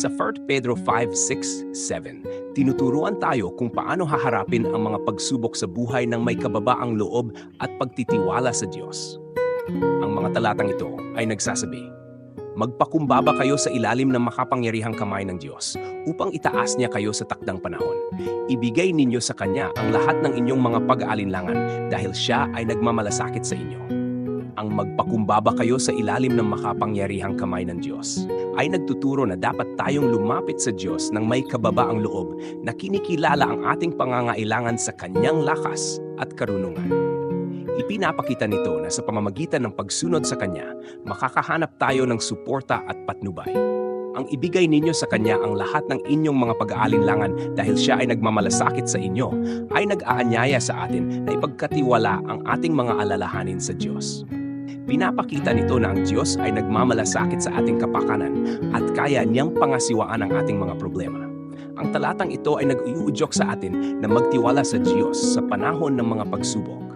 Sa 1 Pedro 5, 6, 7, tinuturuan tayo kung paano haharapin ang mga pagsubok sa buhay ng may kababaang loob at pagtitiwala sa Diyos. Ang mga talatang ito ay nagsasabi, Magpakumbaba kayo sa ilalim ng makapangyarihang kamay ng Diyos upang itaas niya kayo sa takdang panahon. Ibigay ninyo sa Kanya ang lahat ng inyong mga pag-aalinlangan dahil Siya ay nagmamalasakit sa inyo. Ang magpakumbaba kayo sa ilalim ng makapangyarihang kamay ng Diyos ay nagtuturo na dapat tayong lumapit sa Diyos ng may kababaang loob na kinikilala ang ating pangangailangan sa Kanyang lakas at karunungan. Ipinapakita nito na sa pamamagitan ng pagsunod sa Kanya, makakahanap tayo ng suporta at patnubay. Ang ibigay ninyo sa Kanya ang lahat ng inyong mga pag-aalinlangan dahil Siya ay nagmamalasakit sa inyo, ay nag-aanyaya sa atin na ipagkatiwala ang ating mga alalahanin sa Diyos. Pinapakita nito na ang Diyos ay nagmamalasakit sa ating kapakanan at kaya niyang pangasiwaan ang ating mga problema. Ang talatang ito ay nag-iudyok sa atin na magtiwala sa Diyos sa panahon ng mga pagsubok